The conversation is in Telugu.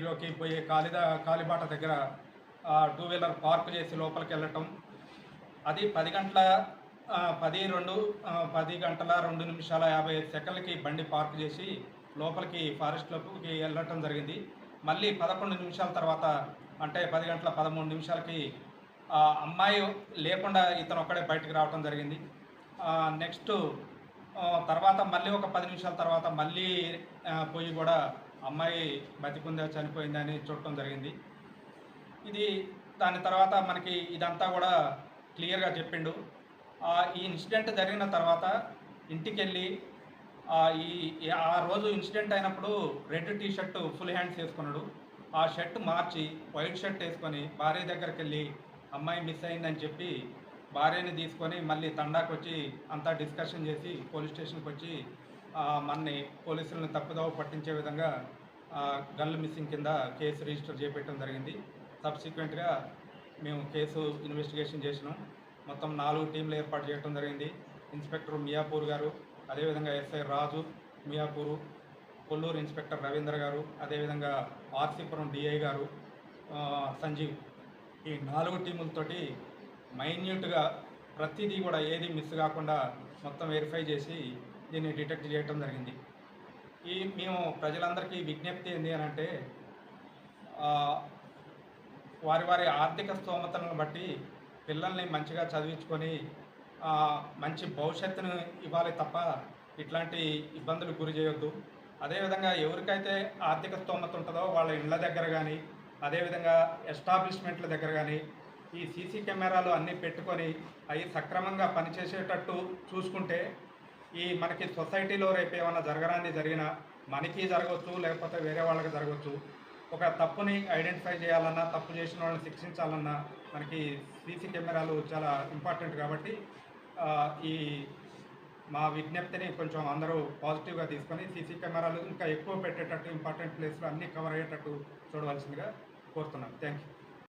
కాలనీలోకి పోయే కాలిద కాలిబాట దగ్గర టూ వీలర్ పార్క్ చేసి లోపలికి వెళ్ళటం. అది పది గంటల పది రెండు పది గంటల రెండు నిమిషాల యాభై ఐదు సెకండ్లకి బండి పార్క్ చేసి లోపలికి ఫారెస్ట్లోకి వెళ్ళటం జరిగింది. మళ్ళీ పదకొండు నిమిషాల తర్వాత అంటే పది గంటల పదమూడు నిమిషాలకి అమ్మాయి లేకుండా ఇతను ఒక్కడే బయటకు రావటం జరిగింది. నెక్స్ట్ తర్వాత మళ్ళీ ఒక పది నిమిషాల తర్వాత మళ్ళీ పోయి కూడా అమ్మాయి బతికుందా చనిపోయిందని చూడటం జరిగింది. ఇది దాని తర్వాత మనకి ఇదంతా కూడా క్లియర్గా చెప్పిండు. ఈ ఇన్సిడెంట్ జరిగిన తర్వాత ఇంటికి వెళ్ళి ఈ ఆ రోజు ఇన్సిడెంట్ అయినప్పుడు red T shirt full hands వేసుకున్నాడు. ఆ షర్ట్ మార్చి వైట్ షర్ట్ వేసుకొని భార్య దగ్గరికి వెళ్ళి అమ్మాయి మిస్ అయిందని చెప్పి భార్యని తీసుకొని మళ్ళీ తండాకు వచ్చి అంతా డిస్కషన్ చేసి పోలీస్ స్టేషన్కి వచ్చి మనని పోలీసులను తప్పుదోవ పట్టించే విధంగా గన్ల మిస్సింగ్ కింద కేసు రిజిస్టర్ చేపట్టడం జరిగింది. సబ్సిక్వెంట్గా మేము కేసు ఇన్వెస్టిగేషన్ చేసినాం. మొత్తం నాలుగు టీంలు ఏర్పాటు చేయడం జరిగింది. ఇన్స్పెక్టర్ మియాపూర్ గారు అదేవిధంగా ఎస్ఐ రాజు మియాపూరు కొల్లూరు ఇన్స్పెక్టర్ రవీంద్ర గారు అదేవిధంగా ఆర్సీపురం డిఐ గారు సంజీవ్. ఈ నాలుగు టీములతోటి మైన్యూట్గా ప్రతిదీ కూడా ఏది మిస్ కాకుండా మొత్తం వెరిఫై చేసి దీన్ని డిటెక్ట్ చేయటం జరిగింది. ఈ మేము ప్రజలందరికీ విజ్ఞప్తి ఏంటి అని అంటే వారి వారి ఆర్థిక స్తోమతలను బట్టి పిల్లల్ని మంచిగా చదివించుకొని మంచి భవిష్యత్తును ఇవ్వాలి తప్ప ఇట్లాంటి ఇబ్బందులు గురి చేయొద్దు. అదేవిధంగా ఎవరికైతే ఆర్థిక స్తోమత ఉంటుందో వాళ్ళ ఇళ్ళ దగ్గర కానీ అదేవిధంగా ఎస్టాబ్లిష్మెంట్ల దగ్గర కానీ ఈ సీసీ కెమెరాలు అన్నీ పెట్టుకొని అవి సక్రమంగా పనిచేసేటట్టు చూసుకుంటే ఈ మనకి సొసైటీలో రేపు ఏమైనా జరగరాన్ని జరిగినా మనకి జరగవచ్చు లేకపోతే వేరే వాళ్ళకి జరగవచ్చు ఒక తప్పుని ఐడెంటిఫై చేయాలన్నా తప్పు చేసిన వాళ్ళని శిక్షించాలన్నా మనకి సీసీ కెమెరాలు చాలా ఇంపార్టెంట్ కాబట్టి ఈ మా విజ్ఞప్తిని కొంచెం అందరూ పాజిటివ్గా తీసుకొని సీసీ కెమెరాలు ఇంకా ఎక్కువ పెట్టేటట్టు ఇంపార్టెంట్ ప్లేస్లు అన్నీ కవర్ అయ్యేటట్టు చూడవలసిందిగా కోరుతున్నాను. Thank you